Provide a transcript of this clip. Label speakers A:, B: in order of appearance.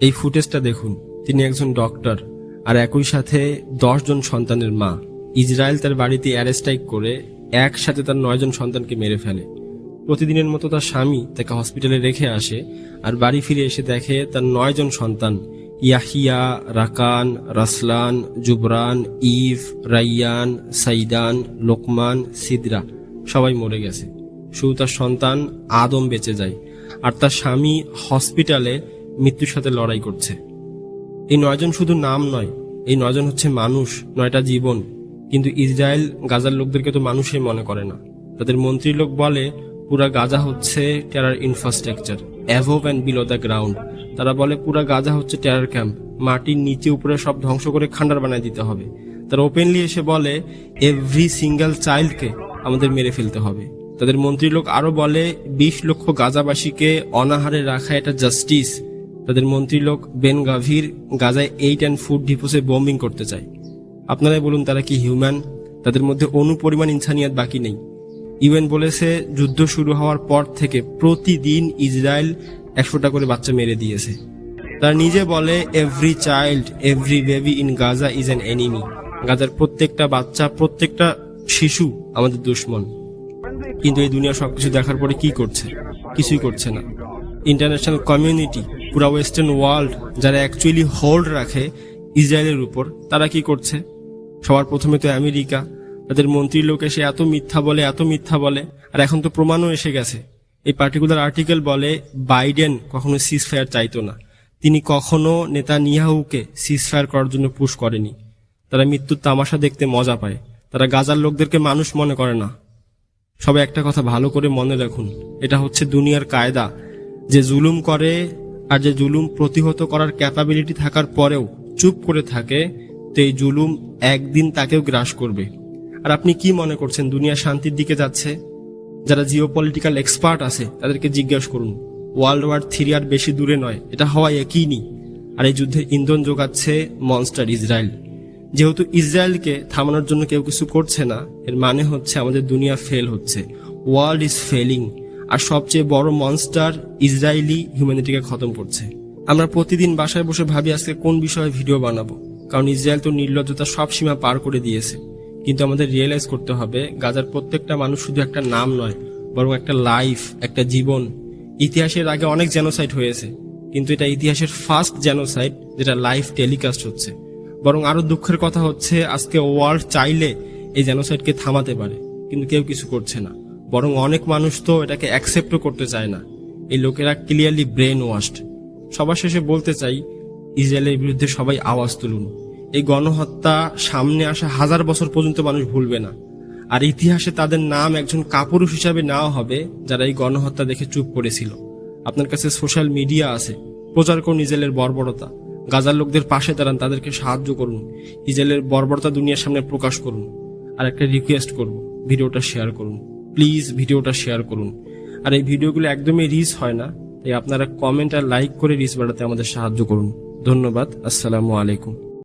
A: এই ফুটেজটা দেখুন। তিনি একজন ডক্টর আর একই সাথে জন সন্তানের মা। ইসরায়েল তার বাড়িতে অ্যারেস্টাইক করে একসাথে তার নয়জন সন্তানকে মেরে ফেলে। প্রতিদিনের মতো তার স্বামী তাকে হসপিটালে রেখে আসে আর বাড়ি ফিরে এসে দেখে তার নয়জন সন্তান, Yahya, Rakan, Raslan, Jubran Eve Rayyan, Saidan, Luqman, Sidra, সবাই মরে গেছে। শুধু তার সন্তান আদম বেঁচে যায়। আর তার স্বামী হসপিটালে মৃত্যুর সাথে লড়াই করছে। এই নয়জন শুধু নাম নয়, এই নয়জন হচ্ছে মানুষ, নয়টা জীবন। কিন্তু ইসরায়েল গাজার লোকদেরকে তো মানুষই মনে করে না। তাদের মন্ত্রীর লোক বলে, পুরা গাজা হচ্ছে terror infrastructure above and below the ground তারা বলে, পুরা গাজা হচ্ছে টেরার ক্যাম্প মাটির নিচে উপরে সব ধ্বংস করে খান্ডার বানিয়ে দিতে হবে। তারা ওপেনলি এসে বলে এভরি সিঙ্গেল চাইল্ডকে আমাদের মেরে ফেলতে হবে। তাদের মন্ত্রী লোক আরও বলে, বিশ লক্ষ গাজাবাসীকে অনাহারে রাখা এটা জাস্টিস তাদের মন্ত্রী লোক বেন গাভীর গাজায় এইট অ্যান্ড ফুড ডিপোসে বোম্বিং করতে চায়। আপনারাই বলুন তারা কি হিউম্যান তাদের মধ্যে অনুপরিমাণ ইনসানিয়াত বাকি নেই। ইউএন বলেছে যুদ্ধ শুরু হওয়ার পর থেকে প্রতিদিন ইসরায়েল একশোটা করে বাচ্চা মেরে দিয়েছে। তারা নিজে বলে every child every baby in Gaza is an enemy গাজার প্রত্যেকটা বাচ্চা, প্রত্যেকটা শিশু আমাদের দুশ্মন। কিন্তু এই দুনিয়া সবকিছু দেখার পরে কি করছে? কিছুই করছে না। ইন্টারন্যাশনাল কমিউনিটি পুরা ওয়েস্টার্ন ওয়ার্ল্ড যারা অ্যাকচুয়ালি হোল্ড রাখে ইসরায়েলের উপর, তারা কি করছে? সবার প্রথমে তো আমেরিকা, তাদের মন্ত্রীর লোক এসে এত মিথ্যা বলে, এত মিথ্যা বলে, আর এখন তো প্রমাণও এসে গেছে। এই পার্টিকুলার আর্টিকেল বলে বাইডেন কখনো সিজ ফায়ার চাইতো না। তিনি কখনো নেতা নিয়াহুকে সিজ ফায়ার করার জন্য পুশ করেনি। তারা মৃত্যুর তামাশা দেখতে মজা পায়। তারা গাজার লোকদেরকে মানুষ মনে করে না। সবাই একটা কথা ভালো করে মনে রাখুন। এটা হচ্ছে দুনিয়ার কায়দা। যে জুলুম করে আর যে জুলুম প্রতিহত করার ক্যাপাবিলিটি থাকার পরেও চুপ করে থাকে তো এই জুলুম একদিন তাকেও গ্রাস করবে। আর আপনি কি মনে করছেন দুনিয়া শান্তির দিকে যাচ্ছে? যারা জিও পলিটিক্যাল এক্সপার্ট আছে, তাদেরকে জিজ্ঞাসা করুন। ওয়ার্ল্ড ওয়ার থ্রি আর বেশি দূরে নয়, এটা হওয়া একইনি আর এই যুদ্ধের ইন্ধন যোগাচ্ছে মনস্টার ইসরায়েল যেহেতু ইসরায়েলকে থামানোর জন্য কেউ কিছু করছে না, এর মানে হচ্ছে আমাদের দুনিয়া ফেল হচ্ছে। ওয়ার্ল্ড ইজ ফেলিং আর সবচেয়ে বড় মনস্টার ইসরায়েলি হিউম্যানিটিকে খতম করছে। আমরা প্রতিদিন বাসায় বসে ভাবি আজকে কোন বিষয়ে ভিডিও বানাবো। কারণ ইসরায়েল তো নির্লজ্জতা সব সীমা পার করে দিয়েছে। কিন্তু আমাদের রিয়েলাইজ করতে হবে, গাজার প্রত্যেকটা মানুষ শুধু একটা নাম নয়, বরং একটা লাইফ একটা জীবন। ইতিহাসের আগে অনেক জেনোসাইড হয়েছে, কিন্তু এটা ইতিহাসের ফার্স্ট জেনোসাইট যেটা লাইভ টেলিকাস্ট হচ্ছে। বরং আরও দুঃখের কথা হচ্ছে, আজকে ওয়ার্ল্ড চাইলে এই জেনোসাইডকে থামাতে পারে, কিন্তু কেউ কিছু করছে না। বরং অনেক মানুষ তো এটাকে অ্যাকসেপ্টও করতে চায় না। এই লোকেরা ক্লিয়ারলি ব্রেন ওয়াশড সবার শেষে বলতে চাই, ইসরায়েলের বিরুদ্ধে সবাই আওয়াজ তুলুন। এই গণহত্যা সামনে আসা হাজার বছর পর্যন্ত মানুষ ভুলবে না। আর ইতিহাসে তাদের নাম একজন কাপুরুষ হিসাবে নেওয়া হবে, যারা এই গণহত্যা দেখে চুপ করেছিল। আপনার কাছে সোশ্যাল মিডিয়া আছে। প্রচার করুন ইসরায়েলের বর্বরতা। গাজার লোকদের পাশে দাঁড়ান, তাদেরকে সাহায্য করুন। ইসরায়েলের বর্বরতা দুনিয়ার সামনে প্রকাশ করুন। আর একটা রিকোয়েস্ট করব, ভিডিওটা শেয়ার করুন। প্লিজ ভিডিওটা শেয়ার করুন। আর এই ভিডিওগুলো একদমই রিচ হয় না, তাই আপনারা কমেন্ট আর লাইক করে রিচ বাড়াতে আমাদের সাহায্য করুন। ধন্যবাদ, আসসালামু আলাইকুম।